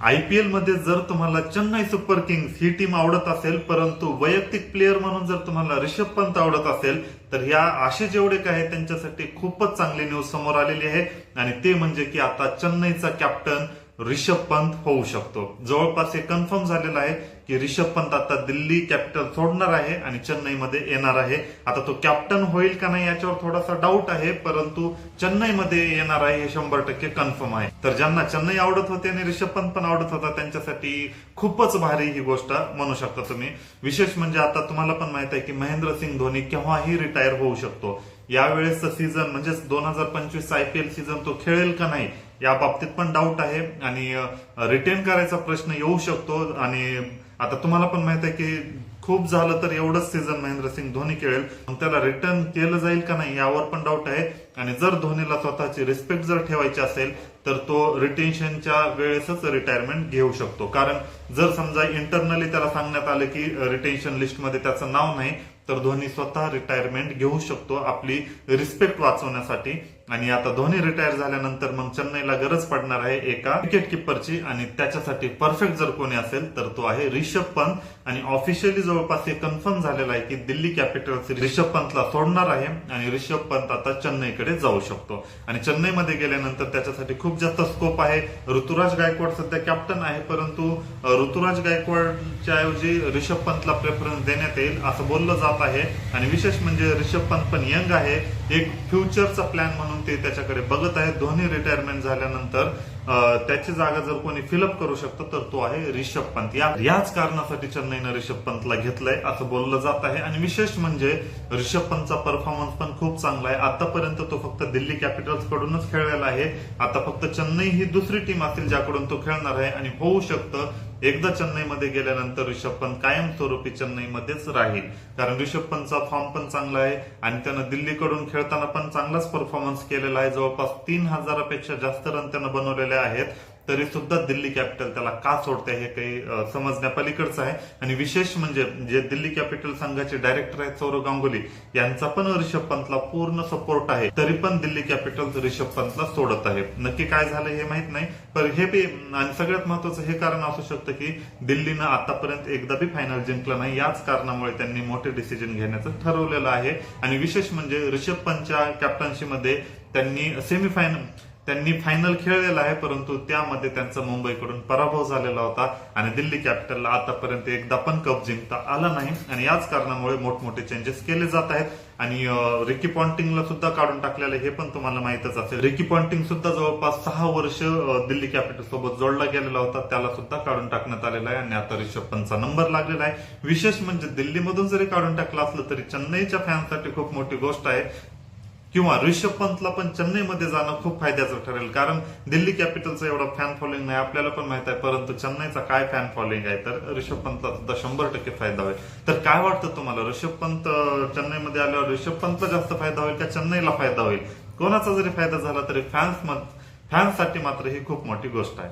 आयपीएलमध्ये जर तुम्हाला चेन्नई सुपर किंग्स ही टीम आवडत असेल परंतु वैयक्तिक प्लेअर म्हणून जर तुम्हाला रिषभ पंत आवडत असेल तर ह्या असे जेवढे काय त्यांच्यासाठी खूपच चांगली न्यूज समोर आलेली आहे. आणि ते म्हणजे की आता चेन्नईचा कॅप्टन रिषभ पंत होऊ शकतो. जवळपास हे कन्फर्म झालेलं आहे की रिषभ पंत आता दिल्ली कॅपिटल सोडणार आहे आणि चेन्नईमध्ये येणार आहे. आता तो कॅप्टन होईल का नाही याच्यावर थोडासा डाऊट आहे परंतु चेन्नईमध्ये येणार आहे हे शंभर टक्के कन्फर्म आहे. तर ज्यांना चेन्नई आवडत होते आणि रिषभ पंत पण आवडत होता त्यांच्यासाठी खूपच भारी ही गोष्ट म्हणू शकता तुम्ही. विशेष म्हणजे आता तुम्हाला पण माहीत आहे की महेंद्रसिंग धोनी केव्हाही रिटायर होऊ शकतो. यावेळेसचं सीझन म्हणजेच दोन हजार पंचवीस आयपीएल सीझन तो खेळेल का नाही या बाबतीत पण डाऊट आहे. आणि रिटेन करायचा प्रश्न येऊ शकतो आणि आता तुम्हाला पण माहीत आहे की खूप झालं तर एवढंच सीझन महेंद्रसिंग धोनी खेळेल. मग त्याला रिटर्न केलं जाईल का नाही यावर पण डाऊट आहे. आणि जर धोनीला स्वतःची रिस्पेक्ट जर ठेवायची असेल तर तो रिटेन्शनच्या वेळेसच रिटायरमेंट घेऊ शकतो. कारण जर समजा इंटरनली त्याला सांगण्यात आलं की रिटेन्शन लिस्टमध्ये त्याचं नाव नाही तर धोनी स्वतः रिटायरमेंट घेऊ शकतो आपली रिस्पेक्ट वाचवण्यासाठी. आणि आता धोनी रिटायर झाल्यानंतर मग चेन्नईला गरज पडणार आहे एका विकेट किपरची आणि त्याच्यासाठी परफेक्ट जर कोणी असेल तर तो आहे रिषभ पंत. आणि ऑफिशियली जवळपास हे कन्फर्म झालेलं आहे की दिल्ली कॅपिटल्स रिषभ पंतला सोडणार आहे. आणि रिषभ पंत आता चेन्नईकडे जाऊ शकतो. आणि चेन्नईमध्ये गेल्यानंतर त्याच्यासाठी खूप जास्त स्कोप आहे. ऋतुराज गायकवाड सध्या कॅप्टन आहे परंतु ऋतुराज गायकवाडच्या ऐवजी रिषभ पंतला प्रेफरन्स देण्यात येईल असं बोललं जात आहे. आणि विशेष म्हणजे रिषभ पंत पण यंग आहे. एक फ्युचरचा प्लॅन म्हणून ते त्याच्याकडे बघत आहेत. धोनी रिटायरमेंट झाल्यानंतर त्याची जागा जर कोणी फिलअप करू शकतो तर तो आहे रिषभ पंत. या याच कारणासाठी चेन्नईनं रिषभ पंतला घेतलंय असं बोललं जात आहे. आणि विशेष म्हणजे रिषभ पंतचा परफॉर्मन्स पण खूप चांगला आहे. आतापर्यंत तो फक्त दिल्ली कॅपिटल्स कडूनच खेळलेला आहे. आता फक्त चेन्नई ही दुसरी टीम असेल ज्याकडून तो खेळणार आहे आणि होऊ शकतं एकदा चेन्नईमध्ये गेल्यानंतर रिषभ पंत कायमस्वरूपी चेन्नईमध्येच राहील. कारण रिषभ पंतचा फॉर्म पण चांगला आहे आणि त्यानं दिल्लीकडून खेळताना पण चांगलाच परफॉर्मन्स केलेला आहे. जवळपास तीन हजारापेक्षा जास्त रन त्यानं बनवलेले आहेत. तरी सुद्धा दिल्ली कॅपिटल त्याला का सोडते हे काही समजण्यापलीकडचं आहे. आणि विशेष म्हणजे जे दिल्ली कॅपिटल संघाचे डायरेक्टर आहेत सौरव गांगुली यांचा पण रिषभ पंतला पूर्ण सपोर्ट आहे. तरी पण दिल्ली कॅपिटल रिषभ पंतला सोडत आहे. नक्की काय झालं हे माहीत नाही. पण हे बी आणि सगळ्यात महत्वाचं हे कारण असू शकतं की दिल्लीनं आतापर्यंत एकदा बी फायनल जिंकलं नाही. याच कारणामुळे त्यांनी मोठे डिसिजन घेण्याचं ठरवलेलं आहे. आणि विशेष म्हणजे रिषभ पंतच्या कॅप्टन्सीमध्ये त्यांनी सेमीफायनल त्यांनी फायनल खेळलेला आहे परंतु त्यामध्ये त्यांचा मुंबईकडून पराभव झालेला होता आणि दिल्ली कॅपिटलला आतापर्यंत एकदा पण कप जिंकता आला नाही. आणि याच कारणामुळे मोठमोठे चेंजेस केले जात आहेत. आणि रिकी पॉन्टिंगला सुद्धा काढून टाकलेलं हे पण तुम्हाला माहितच असेल. रिकी पॉन्टिंग सुद्धा जवळपास सहा वर्ष दिल्ली कॅपिटल सोबत जोडला गेलेला होता. त्याला सुद्धा काढून टाकण्यात आलेला आहे आणि आता रिषभ पंतचा नंबर लागलेला आहे. विशेष म्हणजे दिल्लीमधून जरी काढून टाकलं असलं तरी चेन्नईच्या फॅनसाठी खूप मोठी गोष्ट आहे. किंवा ऋषभ पंतला पण चेन्नईमध्ये जाणं खूप फायद्याचं ठरेल. कारण दिल्ली कॅपिटलचा एवढा फॅन फॉलोइंग नाही आपल्याला पण माहीत आहे. परंतु चेन्नईचा काय फॅन फॉलोइंग आहे? तर ऋषभ पंतला सुद्धा शंभर टक्के फायदा होईल. तर काय वाटतं तुम्हाला? ऋषभ पंत चेन्नईमध्ये आल्यावर ऋषभ पंतला जास्त फायदा होईल का चेन्नईला फायदा होईल? कोणाचा जरी फायदा झाला तरी फॅन्स फॅन्ससाठी मात्र ही खूप मोठी गोष्ट आहे.